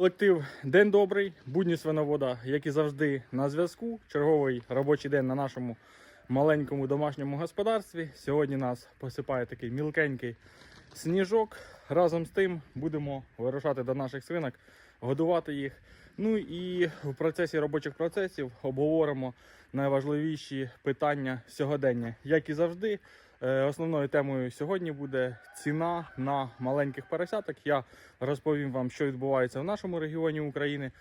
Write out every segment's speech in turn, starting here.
Колектив День добрий, будні свиновода, як і завжди, на зв'язку. Черговий робочий день на нашому маленькому домашньому господарстві. Сьогодні нас посипає такий мілкенький сніжок. Разом з тим будемо вирушати до наших свинок, годувати їх. Ну і в процесі робочих процесів обговоримо найважливіші питання сьогодення. Як і завжди, основною темою сьогодні буде ціна на маленьких поросяток. Я розповім вам, що відбувається в нашому регіоні України,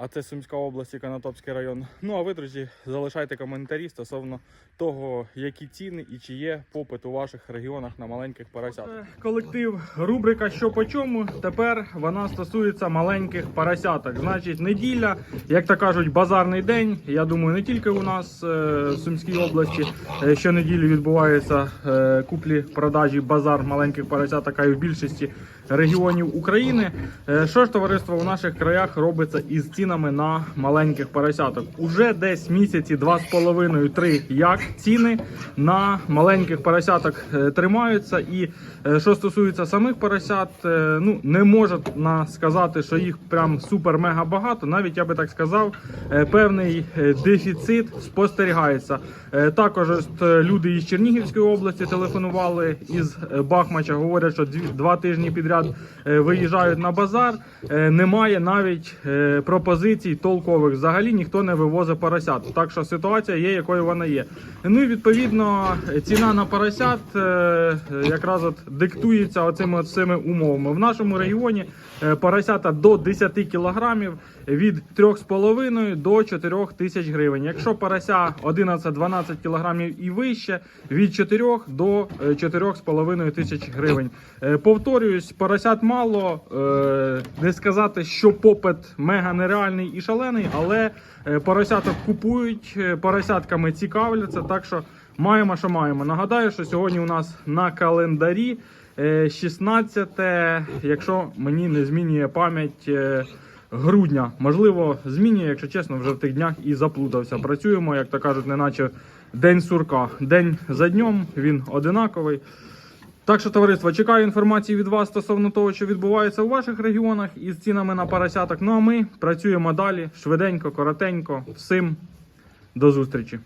а це Сумська область і Конотопський район. Ну а ви, друзі, залишайте коментарі стосовно того, які ціни і чи є попит у ваших регіонах на маленьких поросяток. Колектив, рубрика Що по чому. Тепер вона стосується маленьких поросяток. Значить, неділя, як то кажуть, базарний день. Я думаю, не тільки у нас е, в Сумській області е, щонеділі відбуваються е, куплі-продажі базар маленьких поросяток, а й в більшості регіонів України. Е, Що ж товариство у наших краях робиться із цінами на маленьких поросяток? Уже десь місяці, два з половиною, три як ціни на маленьких поросяток е, тримаються. І е, що стосується самих поросят, е, ну не можна сказати, що їх прям супер-мега багато. Навіть я би так сказав, певний дефіцит спостерігається. Також люди із Чернігівської області телефонували із Бахмача. Говорять, що два тижні підряд виїжджають на базар. Немає навіть е, пропозицій толкових. Взагалі ніхто не вивозить поросят. Так що ситуація є, якою вона є. Ну і відповідно ціна на поросят е, е, якраз от диктується оцими цими умовами. В нашому регіоні е, поросята до 10 кілограмів від 3,5 до 4 тисяч гривень. Якщо порося 11-12 кілограмів і вище, від 4 до е, 4,5 тисяч гривень. Е, Повторююсь, поросят мало. е, Не сказати, що попит мега нереальний і шалений, але е, поросяток купують, е, поросятками цікавляться. Так що маємо, що маємо. Нагадаю, що сьогодні у нас на календарі е, 16, якщо мені не змінює пам'ять. е, грудня. Можливо, змінює, якщо чесно, вже в тих днях і заплутався. Працюємо, як то кажуть, неначе день сурка. День за днем він одинаковий. Так що, товариство, чекаю інформації від вас стосовно того, що відбувається у ваших регіонах із цінами на поросяток. Ну а ми працюємо далі швиденько, коротенько. Всім до зустрічі.